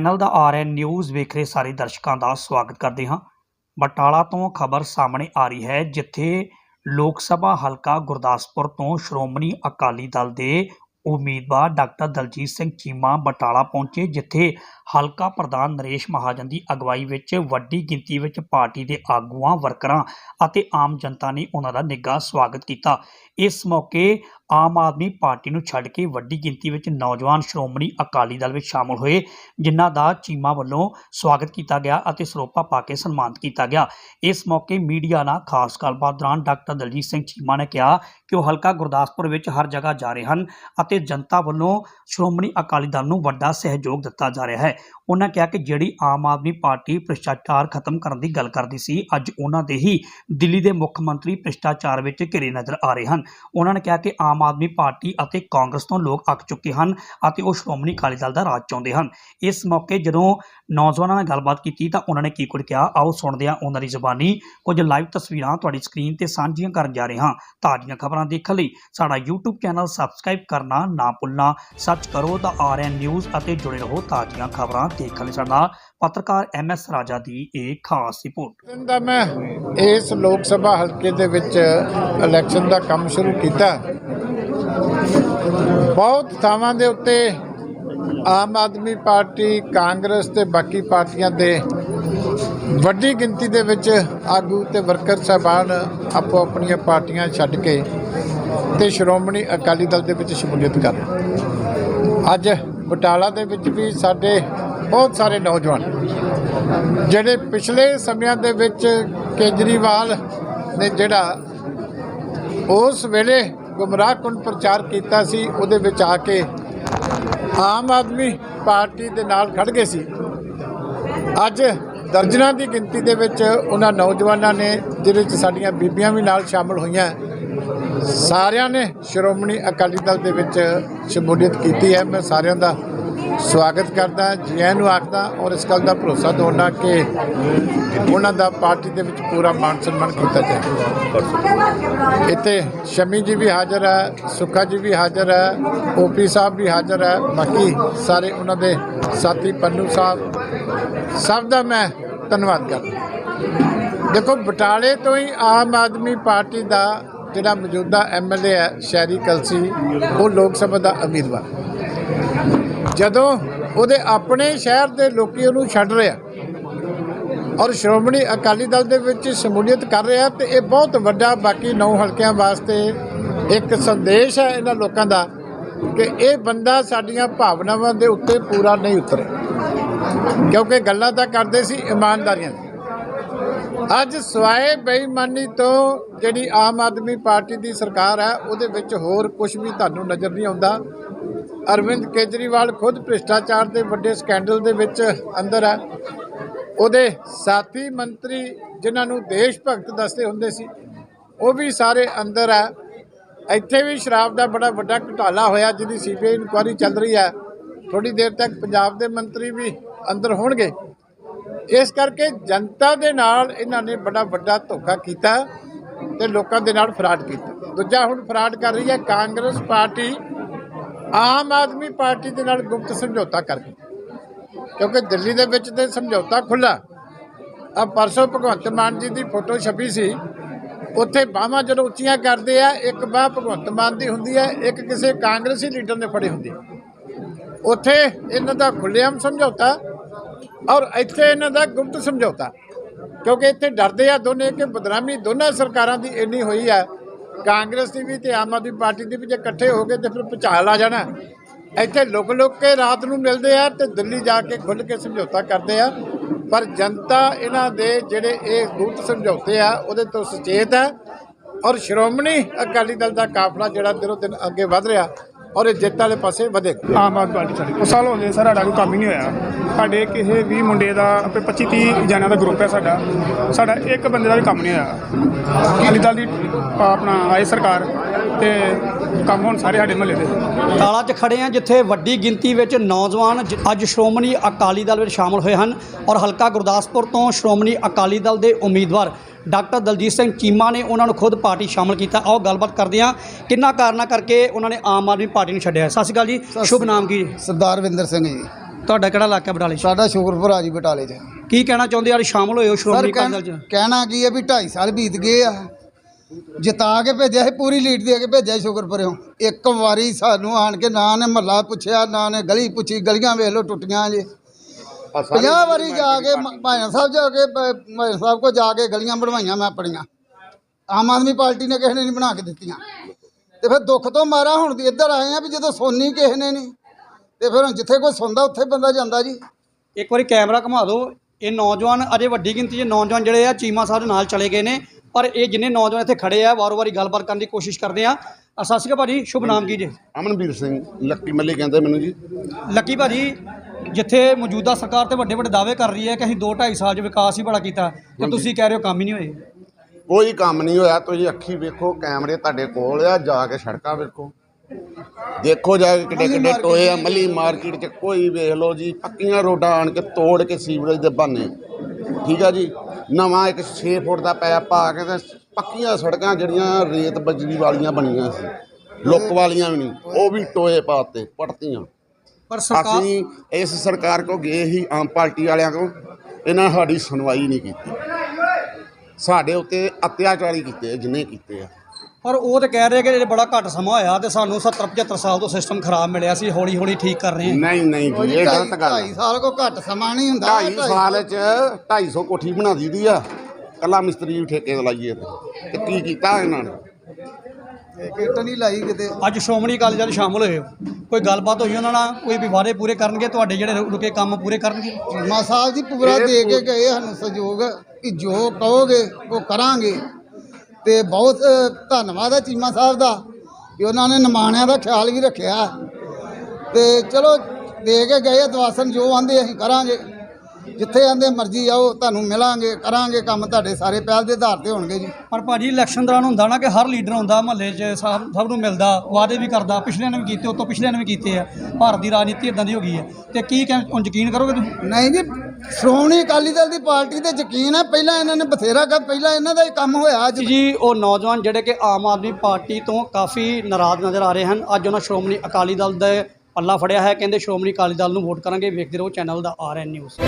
Channel ਦਾ RN news ਵੇਖ ਰਹੇ ਸਾਰੇ ਦਰਸ਼ਕਾਂ ਦਾ ਸਵਾਗਤ ਕਰਦੇ ਹਾਂ। ਬਟਾਲਾ ਤੋਂ ਖਬਰ ਸਾਹਮਣੇ ਆ ਰਹੀ ਹੈ, ਜਿੱਥੇ ਲੋਕ ਸਭਾ ਹਲਕਾ ਗੁਰਦਾਸਪੁਰ ਤੋਂ ਸ਼੍ਰੋਮਣੀ ਅਕਾਲੀ ਦਲ ਦੇ ਉਮੀਦਵਾਰ ਡਾਕਟਰ ਦਲਜੀਤ ਸਿੰਘ ਚੀਮਾ ਬਟਾਲਾ ਪਹੁੰਚੇ, ਜਿੱਥੇ ਹਲਕਾ ਪ੍ਰਧਾਨ ਨਰੇਸ਼ ਮਹਾਜਨ ਦੀ ਅਗਵਾਈ ਵਿੱਚ ਵੱਡੀ ਗਿਣਤੀ ਵਿੱਚ ਪਾਰਟੀ ਦੇ ਆਗੂਆਂ, ਵਰਕਰਾਂ ਅਤੇ ਆਮ ਜਨਤਾ ਨੇ ਉਹਨਾਂ ਦਾ ਨਿੱਘਾ ਸਵਾਗਤ ਕੀਤਾ। ਇਸ ਮੌਕੇ ਆਮ ਆਦਮੀ ਪਾਰਟੀ ਨੂੰ ਛੱਡ ਕੇ ਵੱਡੀ ਗਿਣਤੀ ਵਿੱਚ ਨੌਜਵਾਨ ਸ਼੍ਰੋਮਣੀ ਅਕਾਲੀ ਦਲ ਵਿੱਚ ਸ਼ਾਮਲ ਹੋਏ, ਜਿਨ੍ਹਾਂ ਦਾ ਚੀਮਾ ਵੱਲੋਂ ਸਵਾਗਤ ਕੀਤਾ ਗਿਆ ਅਤੇ ਸਰੋਪਾ ਪਾ ਕੇ ਸਨਮਾਨਿਤ ਕੀਤਾ ਗਿਆ। ਇਸ ਮੌਕੇ ਮੀਡੀਆ ਨਾਲ ਖਾਸ ਗੱਲਬਾਤ ਦੌਰਾਨ ਡਾਕਟਰ ਦਲਜੀਤ ਸਿੰਘ ਚੀਮਾ ਨੇ ਕਿਹਾ ਕਿ ਉਹ ਹਲਕਾ ਗੁਰਦਾਸਪੁਰ ਵਿੱਚ ਹਰ ਜਗ੍ਹਾ ਜਾ ਰਹੇ ਹਨ ਅਤੇ ਜਨਤਾ ਵੱਲੋਂ ਸ਼੍ਰੋਮਣੀ ਅਕਾਲੀ ਦਲ ਨੂੰ ਵੱਡਾ ਸਹਿਯੋਗ ਦਿੱਤਾ ਜਾ ਰਿਹਾ ਹੈ। ਉਹਨਾਂ ਕਿਹਾ ਕਿ ਜਿਹੜੀ ਆਮ ਆਦਮੀ ਪਾਰਟੀ ਭ੍ਰਿਸ਼ਟਾਚਾਰ ਖਤਮ ਕਰਨ ਦੀ ਗੱਲ ਕਰਦੀ ਸੀ, ਅੱਜ ਉਹਨਾਂ ਦੇ ਹੀ ਦਿੱਲੀ ਦੇ ਮੁੱਖ ਮੰਤਰੀ ਭ੍ਰਿਸ਼ਟਾਚਾਰ ਵਿੱਚ ਘਿਰੇ ਨਜ਼ਰ ਆ ਰਹੇ ਹਨ। ਉਹਨਾਂ ਨੇ ਕਿਹਾ ਕਿ ਆਮ ਆਦਮੀ ਪਾਰਟੀ ਅਤੇ ਕਾਂਗਰਸ ਤੋਂ ਲੋਕ ਅੱਕ ਚੁੱਕੇ ਹਨ ਅਤੇ ਉਹ ਸ਼੍ਰੋਮਣੀ ਅਕਾਲੀ ਦਲ ਦਾ ਰਾਜ ਚਾਹੁੰਦੇ ਹਨ। ਇਸ ਮੌਕੇ ਜਦੋਂ ਨੌਜਵਾਨਾਂ ਨਾਲ ਗੱਲਬਾਤ ਕੀਤੀ ਤਾਂ ਉਹਨਾਂ ਨੇ ਕੀ ਕੁਝ ਕਿਹਾ, ਆਓ ਸੁਣਦੇ ਹਾਂ ਉਹਨਾਂ ਦੀ ਜ਼ੁਬਾਨੀ। ਕੁਝ ਲਾਈਵ ਤਸਵੀਰਾਂ ਤੁਹਾਡੀ ਸਕਰੀਨ ਤੇ ਸਾਂਝੀਆਂ ਕਰਨ ਜਾ ਰਹੇ ਹਾਂ। ਤਾਜ਼ੀਆਂ ਖਬਰਾਂ ਦੇਖਣ ਲਈ ਸਾਡਾ YouTube ਚੈਨਲ ਸਬਸਕ੍ਰਾਈਬ ਕਰਨਾ ਨਾ ਭੁੱਲਣਾ। ਸਰਚ ਕਰੋ ਦਾ ਆਰਐਨ ਨਿਊਜ਼ ਅਤੇ ਜੁੜੇ ਰਹੋ ਤਾਜ਼ੀਆਂ ਖਬਰਾਂ ਦੇਖਣ ਲਈ ਸਾਡਾ ਪੱਤਰਕਾਰ ਐਮਐਸ ਰਾਜਾ ਦੀ ਇਹ ਖਾਸ ਰਿਪੋਰਟ। ਦਾ ਮੈਂ ਇਸ ਲੋਕ ਸਭਾ ਹਲਕੇ ਦੇ ਵਿੱਚ ਇਲੈਕਸ਼ਨ ਦਾ ਕੰਮ ਸ਼ੁਰੂ ਕੀਤਾ। ਬਹੁਤ ਥਾਵਾਂ ਦੇ ਉੱਤੇ ਆਮ ਆਦਮੀ ਪਾਰਟੀ, ਕਾਂਗਰਸ ਤੇ ਬਾਕੀ ਪਾਰਟੀਆਂ ਦੇ ਵੱਡੀ ਗਿਣਤੀ ਦੇ ਵਿੱਚ ਆਗੂ ਤੇ ਵਰਕਰ ਸਾਹਿਬਾਨ ਆਪੋ ਆਪਣੀਆਂ ਪਾਰਟੀਆਂ ਛੱਡ ਕੇ ਤੇ ਸ਼੍ਰੋਮਣੀ ਅਕਾਲੀ ਦਲ ਦੇ ਵਿੱਚ ਸ਼ਮੂਲੀਅਤ ਕਰ ਅੱਜ ਬਟਾਲਾ ਦੇ ਵਿੱਚ ਵੀ ਸਾਡੇ ਬਹੁਤ ਸਾਰੇ ਨੌਜਵਾਨ, ਜਿਹੜੇ ਪਿਛਲੇ ਸਮਿਆਂ ਦੇ ਵਿੱਚ ਕੇਜਰੀਵਾਲ ਨੇ ਜਿਹੜਾ ਉਸ ਵੇਲੇ ਗੁੰਮਰਾਹਕੁਨ ਪ੍ਰਚਾਰ ਕੀਤਾ ਸੀ, ਉਹਦੇ ਵਿੱਚ ਆ ਕੇ ਆਮ ਆਦਮੀ ਪਾਰਟੀ ਦੇ ਨਾਲ ਖੜ ਗਏ ਸੀ। ਅੱਜ ਦਰਜਨਾਂ ਦੀ ਗਿਣਤੀ ਦੇ ਵਿੱਚ ਉਹਨਾਂ ਨੌਜਵਾਨਾਂ ਨੇ, ਜਿਹਦੇ ਵਿੱਚ ਸਾਡੀਆਂ ਬੀਬੀਆਂ ਵੀ ਨਾਲ ਸ਼ਾਮਲ ਹੋਈਆਂ। ਸਾਰਿਆਂ ਨੇ ਸ਼੍ਰੋਮਣੀ ਅਕਾਲੀ ਦਲ ਦੇ ਵਿੱਚ ਸ਼ਮੂਲੀਅਤ ਕੀਤੀ ਹੈ। ਮੈਂ ਸਾਰਿਆਂ ਦਾ ਸਵਾਗਤ ਕਰਦਾ ਜੀ ਆਇਆਂ ਨੂੰ ਆਖਦਾ ਔਰ ਇਸ ਗੱਲ ਦਾ ਭਰੋਸਾ ਦਿਵਾਉਣਾ ਕਿ ਉਹਨਾਂ ਦਾ ਪਾਰਟੀ ਦੇ ਵਿੱਚ ਪੂਰਾ ਮਾਨ ਸਨਮਾਨ ਕੀਤਾ ਜਾਏ ਇੱਥੇ ਸ਼ਮੀ ਜੀ ਵੀ ਹਾਜ਼ਰ ਹੈ, ਸੁੱਖਾ ਜੀ ਵੀ ਹਾਜ਼ਰ ਹੈ ਓਪੀ ਸਾਹਿਬ ਵੀ ਹਾਜ਼ਰ ਹੈ, ਬਾਕੀ ਸਾਰੇ ਉਹਨਾਂ ਦੇ ਸਾਥੀ ਪੰਨੂ ਸਾਹਿਬ, ਸਭ ਦਾ ਮੈਂ ਧੰਨਵਾਦ ਕਰਦਾ ਦੇਖੋ, ਬਟਾਲੇ ਤੋਂ ਹੀ ਆਮ ਆਦਮੀ ਪਾਰਟੀ ਦਾ ਜਿਹੜਾ ਮੌਜੂਦਾ ਐਮਐਲਏ ਹੈ, ਸ਼ਹਿਰੀ ਕਲਸੀ, ਉਹ ਲੋਕ ਸਭਾ ਦਾ ਉਮੀਦਵਾਰ। ਜਦੋਂ ਉਹਦੇ ਆਪਣੇ ਸ਼ਹਿਰ ਦੇ ਲੋਕੀ ਉਹਨੂੰ ਛੱਡ ਰਿਹਾ ਔਰ ਸ਼੍ਰੋਮਣੀ ਅਕਾਲੀ ਦਲ ਦੇ ਵਿੱਚ ਸ਼ਮੂਲੀਅਤ ਕਰ ਰਿਹਾ ਤੇ ਇਹ ਬਹੁਤ ਵੱਡਾ, ਬਾਕੀ ਨੌ ਹਲਕਿਆਂ ਵਾਸਤੇ ਇੱਕ ਸੰਦੇਸ਼ ਹੈ ਇਹਨਾਂ ਲੋਕਾਂ ਦਾ ਕਿ ਇਹ ਬੰਦਾ ਸਾਡੀਆਂ ਭਾਵਨਾਵਾਂ ਦੇ ਉੱਤੇ ਪੂਰਾ ਨਹੀਂ ਉਤਰੇ। ਕਿਉਂਕਿ ਗੱਲਾਂ ਤਾਂ ਕਰਦੇ ਸੀ ਇਮਾਨਦਾਰੀਆਂ ਦੀਆਂ ਅੱਜ ਸਵਾਏ ਬੇਈਮਾਨੀ ਤੋਂ ਜਿਹੜੀ ਆਮ ਆਦਮੀ ਪਾਰਟੀ ਦੀ ਸਰਕਾਰ ਹੈ, ਉਹਦੇ ਵਿੱਚ ਹੋਰ ਕੁਝ ਵੀ ਤੁਹਾਨੂੰ ਨਜ਼ਰ ਨਹੀਂ ਆਉਂਦਾ। ਅਰਵਿੰਦ ਕੇਜਰੀਵਾਲ ਖੁਦ ਭ੍ਰਿਸ਼ਟਾਚਾਰ ਦੇ ਵੱਡੇ ਸਕੈਂਡਲ ਦੇ ਵਿੱਚ ਅੰਦਰ ਹੈ। ਉਹਦੇ ਸਾਥੀ ਮੰਤਰੀ ਜਿਨ੍ਹਾਂ ਨੂੰ ਦੇਸ਼ ਭਗਤ ਦੱਸਦੇ ਹੁੰਦੇ ਸੀ, ਉਹ ਵੀ ਸਾਰੇ ਅੰਦਰ ਹੈ। ਇੱਥੇ ਵੀ ਸ਼ਰਾਬ ਦਾ ਬੜਾ ਵੱਡਾ ਘੁਟਾਲਾ ਹੋਇਆ, ਜਿਹਦੀ ਸੀਬੀਆਈ ਇਨਕੁਆਇਰੀ ਚੱਲ ਰਹੀ ਹੈ। ਥੋੜੀ ਦੇਰ ਤੱਕ ਪੰਜਾਬ ਦੇ ਮੰਤਰੀ ਵੀ ਅੰਦਰ ਹੋਣਗੇ। ਇਸ ਕਰਕੇ ਜਨਤਾ ਦੇ ਨਾਲ ਇਹਨਾਂ ਨੇ ਬੜਾ ਵੱਡਾ ਧੋਖਾ ਕੀਤਾ ਤੇ ਲੋਕਾਂ ਦੇ ਨਾਲ ਫਰਾਡ ਕੀਤਾ। ਦੂਜਾ ਹੁਣ ਫਰਾਡ ਕਰ ਰਹੀ ਹੈ, ਕਾਂਗਰਸ ਪਾਰਟੀ ਆਮ ਆਦਮੀ ਪਾਰਟੀ ਦੇ ਨਾਲ ਗੁਪਤ ਸਮਝੌਤਾ ਕਰ ਗਈ ਕਿਉਂਕਿ ਦਿੱਲੀ ਦੇ ਵਿੱਚ ਤੇ ਸਮਝੌਤਾ ਖੁੱਲਾ ਆ ਪਰਸੋਂ ਭਗਵੰਤ ਮਾਨ ਜੀ ਦੀ ਫੋਟੋ ਛਪੀ ਸੀ। ਉੱਥੇ ਬਾਹਾਂ ਜਦੋਂ ਉੱਚੀਆਂ ਕਰਦੇ ਆ, ਇੱਕ ਬਾਹ ਭਗਵੰਤ ਮਾਨ ਦੀ ਹੁੰਦੀ ਹੈ, ਇੱਕ ਕਿਸੇ ਕਾਂਗਰਸੀ ਲੀਡਰ ਨੇ ਫੜੀ ਹੁੰਦੀ ਉੱਥੇ ਇਹਨਾਂ ਦਾ ਖੁੱਲ੍ਹੇਆਮ ਸਮਝੌਤਾ ਔਰ ਇੱਥੇ ਇਹਨਾਂ ਦਾ ਗੁਪਤ ਸਮਝੌਤਾ, ਕਿਉਂਕਿ ਇੱਥੇ ਡਰਦੇ ਆ ਦੋਨੇ ਕਿ ਬਦਨਾਮੀ ਦੋਨਾਂ ਸਰਕਾਰਾਂ ਦੀ ਇੰਨੀ ਹੋਈ ਆ। ਕਾਂਗਰਸ ਦੀ ਵੀ ਤੇ ਆਮ ਆਦਮੀ ਪਾਰਟੀ ਦੀ ਵੀ ਜੇ ਇਕੱਠੇ ਹੋ ਗਏ ਤੇ ਫਿਰ ਭੁਚਾਲ ਆ ਜਾਣਾ। ਇੱਥੇ ਲੁਕ ਲੁਕ ਕੇ ਰਾਤ ਨੂੰ ਮਿਲਦੇ ਆ ਤੇ ਦਿੱਲੀ ਜਾ ਕੇ ਖੁੱਲ ਕੇ ਸਮਝੌਤਾ ਕਰਦੇ ਆ। ਪਰ ਜਨਤਾ ਇਹਨਾਂ ਦੇ ਜਿਹੜੇ ਇਹ ਗੁਪਤ ਸਮਝੌਤੇ ਆ, ਉਹਦੇ ਤੋਂ ਸੁਚੇਤ ਹੈ ਔਰ ਸ਼੍ਰੋਮਣੀ ਅਕਾਲੀ ਦਲ ਦਾ ਕਾਫਲਾ ਜਿਹੜਾ ਦਿਨੋ ਦਿਨ ਅੱਗੇ ਵਧ ਰਿਹਾ। ਔਰ ਇਹ ਜਿੱਤ ਵਾਲੇ ਪਾਸੇ ਵਧੇਗਾ। ਆਮ ਆਦਮੀ ਪਾਰਟੀ ਸਾਡੀ ਗਈ। ਉਹ ਸਾਲ ਹੋ ਗਏ ਸਰ, ਸਾਡਾ ਕੋਈ ਕੰਮ ਹੀ ਨਹੀਂ ਹੋਇਆ। ਸਾਡੇ ਕਿਸੇ ਵੀ ਮੁੰਡੇ ਦਾ, ਆਪੇ 25 30 ਜਣਿਆਂ ਦਾ ਗਰੁੱਪ ਹੈ ਸਾਡਾ। ਸਾਡਾ ਇੱਕ ਬੰਦੇ ਦਾ ਵੀ ਕੰਮ ਨਹੀਂ ਹੋਇਆ। ਅਕਾਲੀ ਦਲ ਦੀ ਆਪਣਾ ਆਏ ਸਰਕਾਰ ਤੇ ਕੰਮ ਹੁਣ ਸਾਰੇ ਸਾਡੇ ਮਹੱਲੇ ਦੇ। ਤਾਲਾ 'ਚ ਖੜੇ ਆ ਜਿੱਥੇ ਵੱਡੀ ਗਿਣਤੀ ਵਿੱਚ ਨੌਜਵਾਨ ਜ- ਅੱਜ ਸ਼੍ਰੋਮਣੀ ਅਕਾਲੀ ਦਲ ਵਿੱਚ ਸ਼ਾਮਲ ਹੋਏ ਹਨ ਔਰ ਹਲਕਾ ਗੁਰਦਾਸਪੁਰ ਤੋਂ ਸ਼੍ਰੋਮਣੀ ਅਕਾਲੀ ਦਲ ਦੇ ਉਮੀਦਵਾਰ ਡਾਕਟਰ ਦਲਜੀਤ ਸਿੰਘ ਚੀਮਾ ਨੇ ਉਹਨਾਂ ਨੂੰ ਖੁਦ ਪਾਰਟੀ ਸ਼ਾਮਲ ਕੀਤਾ। ਆਓ ਗੱਲਬਾਤ ਕਰਦੇ ਹਾਂ ਕਿੰਨਾ ਕਾਰਨਾਂ ਕਰਕੇ ਉਹਨਾਂ ਨੇ ਆਮ ਆਦਮੀ ਪਾਰਟੀ ਨੂੰ ਛੱਡਿਆ। ਸਤਿ ਸ਼੍ਰੀ ਅਕਾਲ ਜੀ। ਸ਼ੁਭ ਨਾਮ ਕੀ? ਸਰਦਾਰ ਵਿੰਦਰ ਸਿੰਘ ਜੀ। ਤੁਹਾਡਾ ਕਿਹੜਾ ਇਲਾਕਾ ਬਟਾਲੇ 'ਚ? ਸਾਡਾ ਸ਼ੁਕਰਪੁਰ ਆ ਜੀ ਬਟਾਲੇ 'ਚ। ਕੀ ਕਹਿਣਾ ਚਾਹੁੰਦੇ ਆ? ਸ਼ਾਮਲ ਹੋਏ ਹੋ ਸਰ ਸ਼੍ਰੋਮਣੀ ਅਕਾਲੀ ਦਲ 'ਚ? ਕਹਿਣ- ਕਹਿਣਾ ਕੀ ਹੈ ਵੀ 2.5 ਸਾਲ ਬੀਤ ਗਏ ਆ। ਜਿਤਾ ਕੇ ਭੇਜਿਆ ਸੀ ਪੂਰੀ ਲੀਡ ਦੇ ਕੇ ਭੇਜਿਆ ਸੀ ਸ਼ੁਕਰਪੁਰਿਓਂ ਇੱਕ ਵਾਰੀ ਸਾਨੂੰ ਆਣ ਕੇ ਨਾ ਨੇ ਮਹੱਲਾ ਪੁੱਛਿਆ ਨਾ ਨੇ ਗਲੀ ਪੁੱਛੀ ਗਲੀਆਂ ਵੇਖ ਲਓ ਟੁੱਟੀਆਂ ਜੇ। 50 ਵਾਰੀ ਜਾ ਕੇ ਭਾਈਆਂ ਸਾਹਿਬ ਜਾ ਕੇ ਭਾਈਆਂ ਸਾਹਿਬ ਕੋ ਜਾ ਕੇ ਗਲੀਆਂ ਬਣਵਾਈਆਂ ਮੈਂ ਆਪਣੀਆਂ। ਆਮ ਆਦਮੀ ਪਾਰਟੀ ਨੇ ਕਿਸੇ ਨੇ ਨਹੀਂ ਬਣਾ ਕੇ ਦਿੱਤੀਆਂ। ਤੇ ਫਿਰ ਦੁੱਖ ਤੋਂ ਮਾਰਾ ਹੁਣ ਦੀ ਇੱਧਰ ਆਏ ਆ ਵੀ ਜਦੋਂ ਸੋਨੀ ਕਿਸੇ ਨੇ ਨਹੀਂ ਤੇ ਫਿਰ ਹੁਣ ਜਿੱਥੇ ਕੋਈ ਸੁਣਦਾ ਉੱਥੇ ਬੰਦਾ ਜਾਂਦਾ ਜੀ। ਇੱਕ ਵਾਰੀ ਕੈਮਰਾ ਘੁਮਾ ਦਿਓ ਇਹ ਨੌਜਵਾਨ ਅਜੇ ਵੱਡੀ ਗਿਣਤੀ 'ਚ ਨੌਜਵਾਨ ਜਿਹੜੇ ਆ ਚੀਮਾ ਸਾਹਿਬ ਦੇ ਨਾਲ ਚਲੇ ਗਏ ਨੇ। ਪਰ ਇਹ ਜਿੰਨੇ ਨੌਜਵਾਨ ਇੱਥੇ ਖੜੇ ਆ ਵਾਰੋ-ਵਾਰੀ ਗੱਲਬਾਤ ਕਰਨ ਦੀ ਕੋਸ਼ਿਸ਼ ਕਰਦੇ ਆ ਸਤਿ ਸ਼੍ਰੀ ਅਕਾਲ ਭਾਜੀ ਸ਼ੁਭ ਨਾਮ ਕੀ ਜੇ? ਅਮਨਵੀਰ ਸਿੰਘ ਲੱਕੀ ਮੱਲੀ ਕਹਿੰਦੇ ਮੈਨੂੰ ਜੀ। ਲੱਕੀ ਭਾਜੀ ਜਿੱਥੇ ਮੌਜੂਦਾ ਸਰਕਾਰ ਤੇ ਵੱਡੇ ਵੱਡੇ ਦਾਅਵੇ ਕਰ ਰਹੀ ਹੈ ਕਿ ਅਸੀਂ 2 2.5 ਸਾਲ 'ਚ ਵਿਕਾਸ ਹੀ ਬੜਾ ਕੀਤਾ ਤੇ ਤੁਸੀਂ ਕਹਿ ਰਹੇ ਹੋ ਕੰਮ ਹੀ ਨਹੀਂ ਹੋਏ। ਕੋਈ ਕੰਮ ਨਹੀਂ ਹੋਇਆ ਤੁਸੀਂ ਅੱਖੀ ਵੇਖੋ ਕੈਮਰੇ ਤੁਹਾਡੇ ਕੋਲ ਆ ਜਾ ਕੇ ਸੜਕਾਂ ਵੇਖੋ। ਦੇਖੋ ਜਾ ਕੇ ਕਿੱਡੇ ਕਿੱਡੇ ਟੋਏ ਆ ਮੱਲੀ ਮਾਰਕੀਟ 'ਚ ਕੋਈ ਵੇਖ ਲਓ ਜੀ ਪੱਕੀਆਂ ਰੋਡਾਂ ਆਣ ਕੇ ਤੋੜ ਕੇ ਸੀਵਰੇਜ ਦੇ ਬਹਾਨੇ। ਠੀਕ ਆ ਜੀ? ਨਵਾਂ ਇੱਕ 6 ਫੁੱਟ ਦਾ ਪੈਪ ਪਾ ਕੇ ਤੇ ਪੱਕੀਆਂ ਸੜਕਾਂ ਜਿਹੜੀਆਂ ਰੇਤ ਬਜਰੀ ਵਾਲੀਆਂ ਬਣੀਆਂ ਸੀ। ਲੁੱਕ ਵਾਲੀਆਂ ਵੀ ਨਹੀਂ ਉਹ ਵੀ ਟੋਏ ਪਾਤੇ ਪੜਤੀਆਂ। ਪਰ ਸਰਕਾਰ ਅਸੀਂ ਇਸ ਸਰਕਾਰ ਕੋ ਗਏ ਹੀ ਆਮ ਪਾਰਟੀ ਵਾਲਿਆਂ ਕੋ ਇਹਨਾਂ ਸਾਡੀ ਸੁਣਵਾਈ ਨਹੀਂ ਕੀਤੀ। ਸਾਡੇ ਉੱਤੇ ਅਤਿਆਚਾਰੀ ਕੀਤੇ ਜਿੰਨੇ ਕੀਤੇ ਆ। ਪਰ ਉਹ ਤੇ ਕਹਿ ਰਹੇ ਕਿ ਇਹ ਬੜਾ ਘੱਟ ਸਮਾਂ ਹੋਇਆ ਤੇ ਸਾਨੂੰ 70 75 ਸਾਲ ਤੋਂ ਸਿਸਟਮ ਖਰਾਬ ਮਿਲਿਆ ਸੀ ਹੌਲੀ ਹੌਲੀ ਠੀਕ ਕਰ ਰਹੇ ਹਾਂ। ਨਹੀਂ ਨਹੀਂ ਜੀ ਇਹ ਢਾਈ ਗਲਤ ਗੱਲ ਹੈ ਸਾਲ ਕੋ ਘੱਟ ਸਮਾਂ ਨਹੀਂ ਹੁੰਦਾ 2.5 ਸਾਲ ਚ 250 ਕੋਠੀ ਬਣਾ ਦਿੱਤੀ ਆ। ਕੱਲਾ ਮਿਸਤਰੀ ਵੀ ਠੇਕੇ ਤੇ ਲਾਈਏ ਤੇ ਕੀ ਕੀਤਾ ਇਹਨਾਂ ਨੇ? ਕਿਟ ਨਹੀਂ ਲਾਈ ਕਿਤੇ। ਅੱਜ ਸ਼੍ਰੋਮਣੀ ਅਕਾਲੀ ਦਲ ਸ਼ਾਮਲ ਹੋਏ ਕੋਈ ਗੱਲਬਾਤ ਹੋਈ ਉਹਨਾਂ ਨਾਲ? ਕੋਈ ਵੀ ਵਾਅਦੇ ਪੂਰੇ ਕਰਨਗੇ? ਤੁਹਾਡੇ ਜਿਹੜੇ ਰੁਕੇ ਕੰਮ ਪੂਰੇ ਕਰਨਗੇ? ਮਾ ਸਾਹਿਬ ਜੀ ਪੂਰਾ ਦੇ ਕੇ ਗਏ ਸਾਨੂੰ ਸਹਿਯੋਗ ਕਿ ਜੋ ਕਹੋਗੇ ਉਹ ਕਰਾਂਗੇ। ਤੇ ਬਹੁਤ ਧੰਨਵਾਦ ਹੈ ਚੀਮਾ ਸਾਹਿਬ ਦਾ ਕਿ ਉਹਨਾਂ ਨੇ ਨਿਮਾਣਿਆਂ ਦਾ ਖਿਆਲ ਵੀ ਰੱਖਿਆ। ਤੇ ਚਲੋ ਦੇ ਕੇ ਗਏ ਆ ਦਵਾਸਨ ਜੋ ਆਂਦੇ ਅਸੀਂ ਕਰਾਂਗੇ। ਜਿੱਥੇ ਆਂਦੇ ਮਰਜ਼ੀ ਆਓ ਤੁਹਾਨੂੰ ਮਿਲਾਂਗੇ ਕਰਾਂਗੇ ਕੰਮ ਤੁਹਾਡੇ ਸਾਰੇ ਪਹਿਲ ਦੇ ਆਧਾਰ ਤੇ ਹੋਣਗੇ ਜੀ। ਪਰ ਭਾਜੀ ਇਲੈਕਸ਼ਨ ਦੌਰਾਨ ਹੁੰਦਾ ਨਾ ਕਿ ਹਰ ਲੀਡਰ ਹੁੰਦਾ ਮਹੱਲੇ 'ਚ ਸਭ ਸਭ ਨੂੰ ਮਿਲਦਾ ਵਾਅਦੇ ਵੀ ਕਰਦਾ। ਪਿਛਲਿਆਂ ਨੇ ਵੀ ਕੀਤੇ ਉਹ ਤੋਂ ਪਿਛਲਿਆਂ ਨੇ ਵੀ ਕੀਤੇ ਆ। ਭਾਰਤ ਦੀ ਰਾਜਨੀਤੀ ਇਦਾਂ ਦੀ ਹੋ ਗਈ ਹੈ। ਤੇ ਕੀ ਕਹਿ ਯਕੀਨ ਕਰੋਗੇ ਤੁਸੀਂ? ਨਹੀਂ ਜੀ ਸ਼੍ਰੋਮਣੀ ਅਕਾਲੀ ਦਲ ਦੀ ਪਾਰਟੀ ਤੇ ਯਕੀਨ ਹੈ, ਪਹਿਲਾਂ ਇਹਨਾਂ ਨੇ ਬਥੇਰਾ ਕਰ, ਪਹਿਲਾਂ ਇਹਨਾਂ ਦਾ ਹੀ ਕੰਮ ਹੋਇਆ ਅੱਜ ਜੀ, ਉਹ ਨੌਜਵਾਨ ਜਿਹੜੇ ਕਿ ਆਮ ਆਦਮੀ ਪਾਰਟੀ ਤੋਂ ਕਾਫੀ ਨਾਰਾਜ਼ ਨਜ਼ਰ ਆ ਰਹੇ ਹਨ। ਅੱਜ ਉਹਨਾਂ ਸ਼੍ਰੋਮਣੀ ਅਕਾਲੀ ਦਲ ਦੇ ਪੱਲਾ ਫੜਿਆ ਹੈ, ਕਹਿੰਦੇ ਸ਼੍ਰੋਮਣੀ ਅਕਾਲੀ ਦਲ ਨੂੰ ਵੋਟ ਕਰਾਂਗੇ, ਵੇਖਦੇ ਰਹੋ, ਚੈਨਲ ਦਾ ਆਰ ਐਨ ਨਿਊਜ਼।